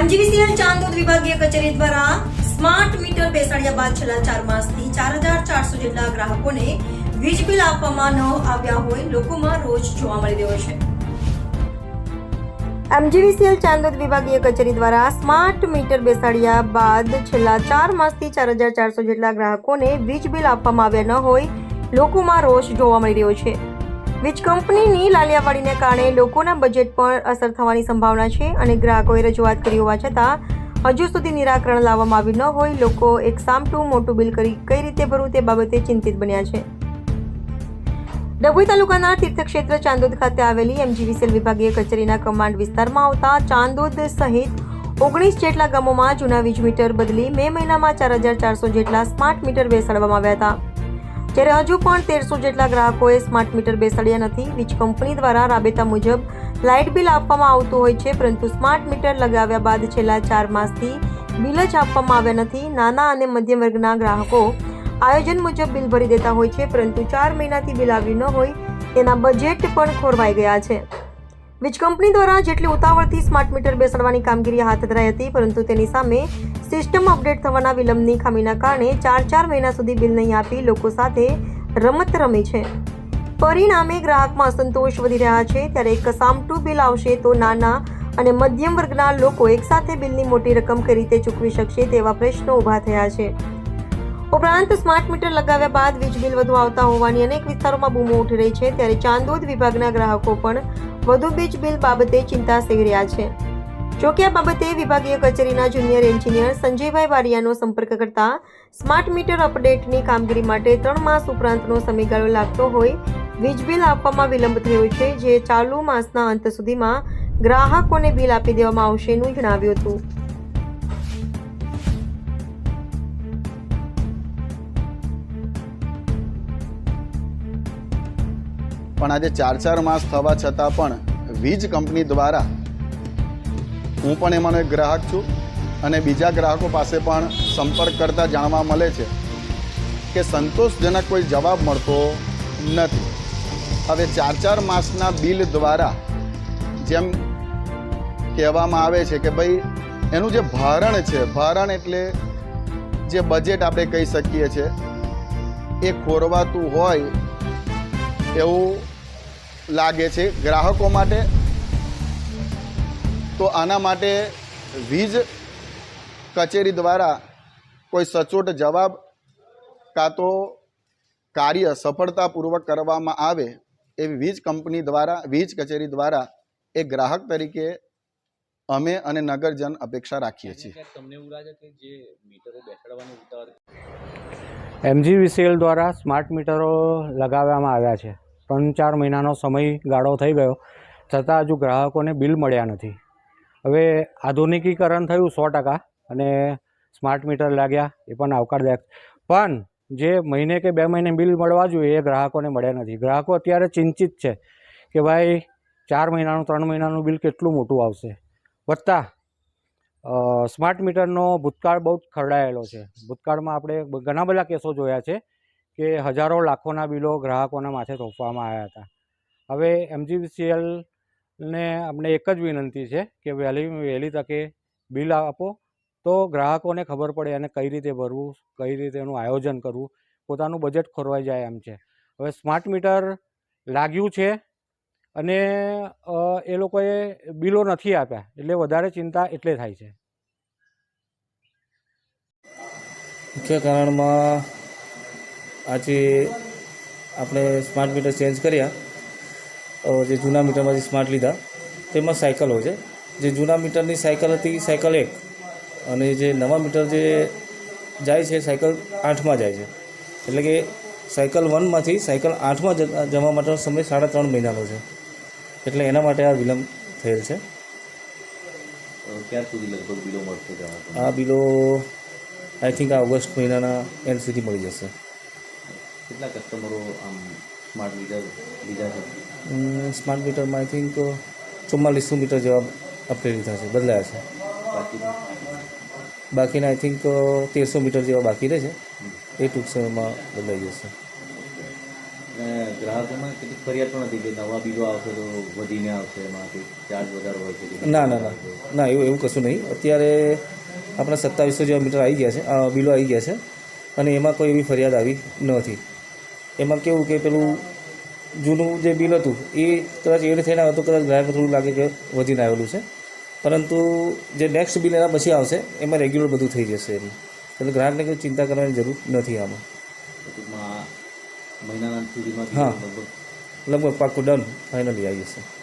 MGVCL Chandod વિભાગીય કચેરી દ્વારા સ્માર્ટ મીટર બેસાડ્યા બાદ છેલ્લા ચાર માસથી ચાર હજાર ચારસો જેટલા ગ્રાહકોને વીજ બિલ આપવામાં ન આવ્યા હોય લોકોમાં રોષ જોવા મળી રહ્યો છે. એમજીવીસીએલ ચાંદોદ વિભાગીય કચેરી દ્વારા સ્માર્ટ મીટર બેસાડ્યા બાદ છેલ્લા ચાર માસથી ચાર હજાર ચારસો જેટલા ગ્રાહકોને વીજ બિલ આપવામાં આવ્યા ન હોય લોકોમાં રોષ જોવા મળી રહ્યો છે. વીજ કંપનીની લાલિયાવાડીને કારણે લોકોના બજેટ પર અસર થવાની સંભાવના છે અને ગ્રાહકોએ રજૂઆત કરી હોવા છતાં, હજુ સુધી નિરાકરણ લાવવામાં આવ્યું ન હોય, લોકો એક સામટું મોટું બિલ કરી કઈ રીતે ભરવું તે બાબતે ચિંતિત બન્યા છે. ડભોઈ તાલુકાના તીર્થક્ષેત્ર ચાંદોદ ખાતે આવેલી એમજીવીસીએલ વિભાગીય કચેરીના કમાન્ડ વિસ્તારમાં આવતા ચાંદોદ સહિત ઓગણીસ જેટલા ગામોમાં જૂના વીજ મીટર બદલી મે મહિનામાં ચાર હજાર ચારસો જેટલા સ્માર્ટ મીટર બેસાડવામાં આવ્યા હતા. જ્યારે હજુ પણ તેરસો જેટલા ગ્રાહકોએ સ્માર્ટ મીટર બેસાડ્યા નથી, વીજ કંપની દ્વારા રાબેતા મુજબ લાઇટ બિલ આપવામાં આવતું હોય છે, પરંતુ સ્માર્ટ મીટર લગાવ્યા બાદ છેલ્લા ચાર માસથી બિલ જ આપવામાં આવ્યા નથી. નાના અને મધ્યમ વર્ગના ગ્રાહકો આયોજન મુજબ બિલ ભરી દેતા હોય છે, પરંતુ ચાર મહિનાથી બિલ આવ્યું ન હોય, તેના બજેટ પણ ખોરવાઈ ગયા છે. વીજ કંપની દ્વારા જેટલી ઉતાવળથી સ્માર્ટ મીટર બેસાડવાની કામગીરી હાથ ધરાઈ હતી, પરંતુ તેની સામે સિસ્ટમ અપડેટ થવાના વિલંબની ખામીના કારણે ચાર ચાર મહિના સુધી બિલ નહીં આપી લોકો સાથે રમત રમી છે. પરિણામે ગ્રાહકમાં અસંતોષ વધી રહ્યા છે. ત્યારે એક સામટું બિલ આવશે તો નાના અને મધ્યમ વર્ગના લોકો એકસાથે બિલની મોટી રકમ કઈ રીતે ચૂકવી શકશે તેવા પ્રશ્નો ઊભા થયા છે. ઉપરાંત સ્માર્ટ મીટર લગાવ્યા બાદ વીજ બિલ વધુ આવતા હોવાની અનેક વિસ્તારોમાં બૂમો ઉઠી રહી છે. ત્યારે ચાંદોદ વિભાગના ગ્રાહકો પણ વધુ વીજ બિલ બાબતે ચિંતા સેવી રહ્યા છે. જોકે આ બાબતે વિભાગીય કચેરીના જુનિયર એન્જિનિયર સંજયભાઈ વારિયાનો સંપર્ક કરતા સ્માર્ટ મીટર અપડેટની કામગીરી માટે ત્રણ માસ ઉપરાંતનો સમયગાળો લાગતો હોય, વીજ બિલ આપવામાં વિલંબ થયો છે, જે ચાલુ માસના અંત સુધીમાં ગ્રાહકોને બિલ આપી દેવામાં આવશેનું જણાવ્યું હતું. પણ આજે ચાર ચાર માસ થવા છતાં પણ વીજ કંપની દ્વારા હું પણ એમાંનો એક ગ્રાહક છું અને બીજા ગ્રાહકો પાસે પણ સંપર્ક કરતા જાણવા મળે છે કે સંતોષજનક કોઈ જવાબ મળતો નથી. હવે ચાર ચાર માસના બિલ દ્વારા જેમ કહેવામાં આવે છે કે ભાઈ, એનું જે ભારણ છે, ભારણ એટલે જે બજેટ આપણે કહી શકીએ છીએ એ ખોરવાતું હોય એવું લાગે છે ગ્રાહકો માટે. તો આના માટે વીજ કચેરી દ્વારા કોઈ સચોટ જવાબ કાં તો કાર્ય સફળતાપૂર્વક કરવામાં આવે એવી વીજ કંપની દ્વારા વીજ કચેરી દ્વારા એ ગ્રાહક તરીકે અમે અને નગરજન અપેક્ષા રાખીએ છીએ. એમજી તમને એવું લાગે કે જે મીટરો બેસાડવાની ઉતાવળ એમજીવીસીએલ દ્વારા સ્માર્ટ મીટરો લગાવવામાં આવ્યા છે. ત્રણ ચાર મહિનાનો સમયગાળો થઈ ગયો, છતાં હજુ ગ્રાહકોને બિલ મળ્યા નથી. હવે આધુનિકીકરણ થયું સો ટકા અને સ્માર્ટ મીટર લાગ્યા એ પણ આવકારદાયક. પણ જે મહિને કે બે મહિને બિલ મળવા જોઈએ એ ગ્રાહકોને મળ્યા નથી. ગ્રાહકો અત્યારે ચિંતિત છે કે ભાઈ ચાર મહિનાનું, ત્રણ મહિનાનું બિલ કેટલું મોટું આવશે. વત્તા સ્માર્ટ મીટરનો ભૂતકાળ બહુ જ ખરડાયેલો છે. ભૂતકાળમાં આપણે ઘણા બધા કેસો જોયા છે. કે હજારો લાખોના બિલો ગ્રાહકોના માથે થોપવામાં આવ્યા હતા. હવે એમજીવીસીએલને અમને એક જ વિનંતી છે કે વહેલી વહેલી તકે બિલ આપો, તો ગ્રાહકોને ખબર પડે અને કઈ રીતે ભરવું, કઈ રીતે એનું આયોજન કરવું, પોતાનું બજેટ ખોરવાઈ જાય એમ છે. હવે સ્માર્ટ મીટર લાગ્યું છે અને એ લોકોએ બિલો નથી આપ્યા, એટલે વધારે ચિંતા એટલે થાય છે. મુખ્ય કારણમાં આજે આપણે સ્માર્ટ મીટર ચેન્જ કર્યા. જે જૂના મીટરમાંથી સ્માર્ટ લીધા તેમાં સાયકલ હોય છે. જે જૂના મીટરની સાયકલ હતી સાયકલ એક. અને જે નવા મીટર જે જાય છે સાયકલ આઠમાં જાય છે. એટલે કે સાયકલ વનમાંથી સાયકલ આઠમાં જવા માટેનો સમય સાડા ત્રણ મહિનાનો છે. એટલે એના માટે આ વિલંબ થયેલ છે. ક્યાં સુધી લગભગ બિલો મળશે આ બિલો આઈ થિંક આ ઓગસ્ટ મહિનાના એન્ડ સુધી મળી જશે. કેટલા કસ્ટમરો આમ સ્માર્ટ મીટર લીધા છે? સ્માર્ટ મીટરમાં આઈ થિંક ચુમ્માલીસો મીટર જેવા અપડેટ લીધા છે બદલાયા છે. બાકીના? બાકીના આઈ થિંક તેરસો મીટર જેવા બાકી રહે છે. એ ટૂંક સમયમાં બદલાઈ જશે. ગ્રાહકોમાં કેટલીક ફરિયાદ પણ હતી કે નવા બિલો આવશે તો વધીને આવશે એમાંથી ચાર્જ વધારો હોય છે ના ના ના. ના એવું એવું કશું નહીં. અત્યારે આપણા સત્તાવીસો જેવા મીટર આવી ગયા છે બિલો આવી ગયા છે. અને એમાં કોઈ એવી ફરિયાદ આવી નથી એમાં કેવું કે પેલું જૂનું જે બિલ હતું એ કદાચ એડ થઈને આવે તો કદાચ ગ્રાહક થોડું લાગે કે વધીને આવેલું છે. પરંતુ જે નેક્સ્ટ બિલ એના પછી આવશે એમાં રેગ્યુલર બધું થઈ જશે એમ. એટલે ગ્રાહકને કોઈ ચિંતા કરવાની જરૂર નથી આમાં. હા. લગભગ પાકું પાક્કું ડન ફાઇનલી આવી જશે.